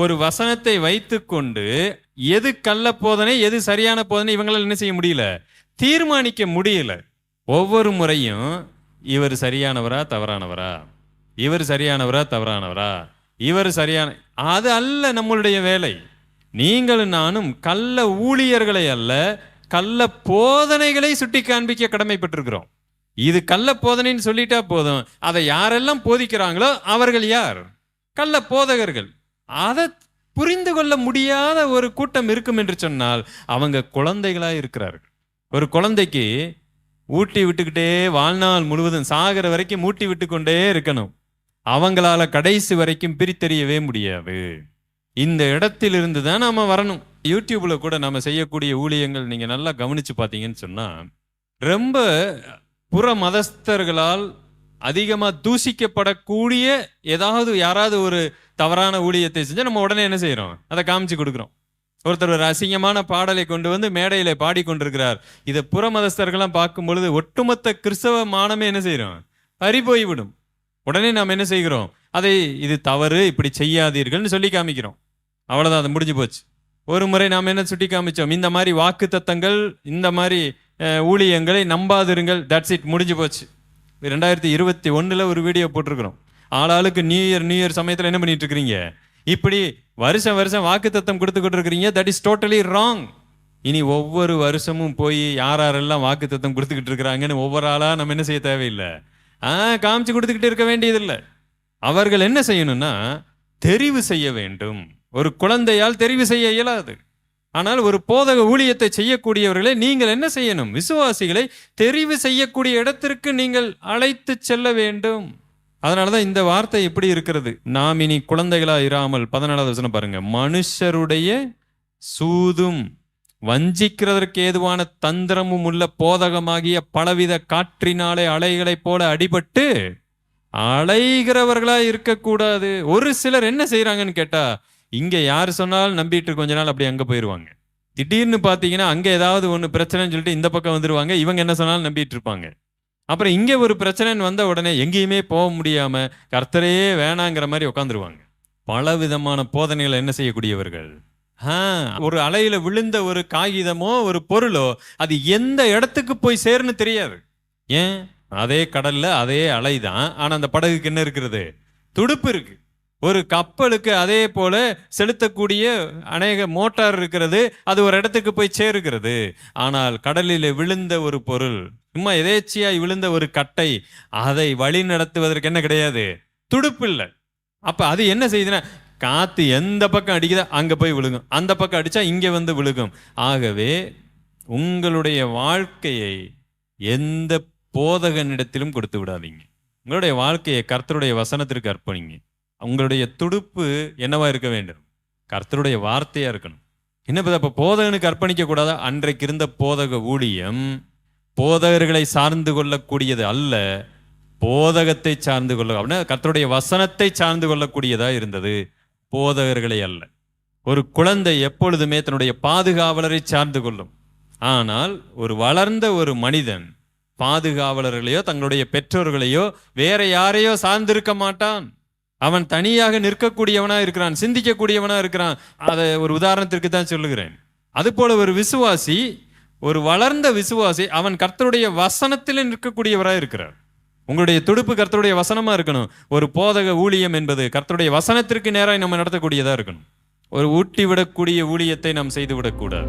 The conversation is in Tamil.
ஒரு வசனத்தை வைத்துக்கொண்டு எது கள்ள போதனை எது சரியான போதனை இவங்களால் என்ன செய்ய முடியல? தீர்மானிக்க முடியல. ஒவ்வொரு முறையும் இவர் சரியானவரா தவறானவரா? இவர் சரியானவரா தவறானவரா? இவர் சரியான அது அல்ல நம்மளுடைய வேலை. நீங்களும் நானும் கள்ள ஊழியர்களை அல்ல கள்ள போதனைகளை சுட்டி காண்பிக்க கடமைப்பட்டிருக்கிறோம். இது கள்ள போதனைன்னு சொல்லிட்டா போதும். அதை யாரெல்லாம் போதிக்கிறாங்களோ அவர்கள் யார்? கள்ள போதகர்கள். அதை புரிந்து கொள்ள முடியாத ஒரு கூட்டம் இருக்கும் என்று சொன்னால் அவங்க குழந்தைகளாக இருக்கிறார்கள். ஒரு குழந்தைக்கு ஊட்டி விட்டுக்கிட்டே வாழ்நாள் முழுவதும் சாகிற வரைக்கும் ஊட்டி விட்டு கொண்டே இருக்கணும். அவங்களால கடைசி வரைக்கும் பிரித்தெறியவே முடியாது. இந்த இடத்திலிருந்து தான் நாம் வரணும். யூடியூப்பில் கூட நம்ம செய்யக்கூடிய ஊழியங்கள் நீங்கள் நல்லா கவனித்து பார்த்தீங்கன்னு சொன்னால் ரொம்ப புற மதஸ்தர்களால் அதிகமாக தூசிக்கப்படக்கூடிய ஏதாவது யாராவது ஒரு தவறான ஊழியத்தை செஞ்சால் நம்ம உடனே என்ன செய்கிறோம் அதை காமிச்சு கொடுக்குறோம். ஒருத்தர் ஒரு அசிங்கமான பாடலை கொண்டு வந்து மேடையில பாடிக்கொண்டிருக்கிறார். இதை புற மதஸ்தர்கள்லாம் பார்க்கும் பொழுது ஒட்டுமொத்த கிறிஸ்தவ மானமே என்ன செய்கிறோம் பறி போய்விடும் உடனே நாம் என்ன செய்கிறோம்? அதை இது தவறு இப்படி செய்யாதீர்கள்னு சொல்லி காமிக்கிறோம். அவ்வளோதான் அது முடிஞ்சு போச்சு. ஒரு முறை நாம் என்ன சுட்டி காமிச்சோம்? இந்த மாதிரி வாக்கு தத்தங்கள் இந்த மாதிரி ஊழியங்களை நம்பாதிருங்கள் தட்ஸ் இட் முடிஞ்சு போச்சு. ரெண்டாயிரத்தி இருபத்தி ஒன்றில் ஒரு வீடியோ போட்டிருக்கிறோம். ஆளாளுக்கு நியூ இயர் நியூ இயர் சமயத்தில் என்ன பண்ணிட்டு இருக்கிறீங்க? இப்படி வருஷம் வருஷம் வாக்கு தத்தம் கொடுத்துக்கிட்டு இருக்கிறீங்க தட் இஸ் டோட்டலி ராங் இனி ஒவ்வொரு வருஷமும் போய் யார் யாரெல்லாம் வாக்கு தத்தம் கொடுத்துக்கிட்டு இருக்கிறாங்கன்னு ஒவ்வொரு ஆளாக நம்ம என்ன செய்ய தேவையில்லை? ஆ காமிச்சு கொடுத்துக்கிட்டு இருக்க வேண்டியதில்லை. அவர்கள் என்ன செய்யணும்னா தெரிவு செய்ய வேண்டும். ஒரு குழந்தையால் தெரிவு செய்ய இயலாது. ஆனால் ஒரு போதக ஊழியத்தை செய்யக்கூடியவர்களை நீங்கள் என்ன செய்யணும்? விசுவாசிகளை தெரிவு செய்யக்கூடிய இடத்திற்கு நீங்கள் அழைத்து செல்ல வேண்டும். அதனாலதான் இந்த வார்த்தை எப்படி இருக்கிறது. நாம் இனி குழந்தைகளா இராமல் பதினாலாவது வசனம் பாருங்க. மனுஷருடைய சூதும் வஞ்சிக்கிறதற்கு ஏதுவான தந்திரமும் உள்ள போதகமாகிய பலவித காற்றினாலே அலைகளைப் போல அடிபட்டு அலைகிறவர்களா இருக்கக்கூடாது. ஒரு சிலர் என்ன செய்கிறாங்கன்னு கேட்டா இங்கே யார் சொன்னாலும் நம்பிட்டு கொஞ்ச நாள் அப்படி அங்கே போயிடுவாங்க திடீர்னு பார்த்தீங்கன்னா அங்கே ஏதாவது ஒன்று பிரச்சனைன்னு சொல்லிட்டு இந்த பக்கம் வந்துருவாங்க. இவங்க என்ன சொன்னாலும் நம்பிட்டு இருப்பாங்க. அப்புறம் இங்கே ஒரு பிரச்சனைன்னு வந்த உடனே எங்கேயுமே போக முடியாமல் கர்த்தரையே வேணாங்கிற மாதிரி உட்காந்துருவாங்க. பல விதமான போதனைகளை என்ன செய்யக்கூடியவர்கள்? ஆ, ஒரு அலையில விழுந்த ஒரு காகிதமோ ஒரு பொருளோ அது எந்த இடத்துக்கு போய் சேருன்னு தெரியாது. ஏன்? அதே கடல்ல அதே அலை தான் ஆனா அந்த படகுக்கு என்ன இருக்கிறது துடுப்பு இருக்கு. ஒரு கப்பலுக்கு அதே போல செலுத்தக்கூடிய அநேக மோட்டார் இருக்கிறது அது ஒரு இடத்துக்கு போய் சேருகிறது. ஆனால் கடலில் விழுந்த ஒரு பொருள் சும்மா எதேச்சியாய் விழுந்த ஒரு கட்டை அதை வழி நடத்துவதற்கு என்ன கிடையாது? துடுப்பு இல்லை. அப்ப அது என்ன செய்யுதுன்னா காத்து எந்த பக்கம் அடிக்குதோ அங்க போய் விழுகும். அந்த பக்கம் அடிச்சா இங்க வந்து விழுகும். ஆகவே உங்களுடைய வாழ்க்கையை எந்த போதகனிடத்திலும் கொடுத்து விடாதீங்க. உங்களுடைய வாழ்க்கையை கர்த்தருடைய வசனத்திற்கு அர்ப்பணிங்க. உங்களுடைய துடுப்பு என்னவா இருக்க வேண்டும்? கர்த்தருடைய வார்த்தையா இருக்கணும். என்ன இப்ப அப்போ போதகனுக்கு அர்ப்பணிக்க கூடாதா? அன்றைக்கு இருந்த போதக ஊழியம் போதகர்களை சார்ந்து கொள்ளக்கூடியது அல்ல போதகத்தை சார்ந்து கொள்ள அப்படின்னா கர்த்தருடைய வசனத்தை சார்ந்து கொள்ளக்கூடியதா இருந்தது போதகர்களை அல்ல. ஒரு குழந்தை எப்பொழுதுமே தன்னுடைய பாதுகாவலரை சார்ந்து கொள்ளும். ஆனால் ஒரு வளர்ந்த ஒரு மனிதன் பாதுகாவலர்களையோ தங்களுடைய பெற்றோர்களையோ வேற யாரையோ சார்ந்திருக்க மாட்டான். அவன் தனியாக நிற்கக்கூடியவனா இருக்கிறான் சிந்திக்கக்கூடியவனாக இருக்கிறான். அதை ஒரு உதாரணத்திற்கு தான் சொல்லுகிறேன். அதுபோல ஒரு விசுவாசி ஒரு வளர்ந்த விசுவாசி அவன் கர்த்தருடைய வசனத்தில் நிற்கக்கூடியவராக இருக்கிறார். உங்களுடைய துடுப்பு கர்த்தருடைய வசனமா இருக்கணும். ஒரு போதக ஊழியம் என்பது கர்த்தருடைய வசனத்திற்கு நேராக நம்ம நடத்தக்கூடியதா இருக்கணும். ஒரு ஊட்டி விடக்கூடிய ஊழியத்தை நாம் செய்து விடக்கூடாது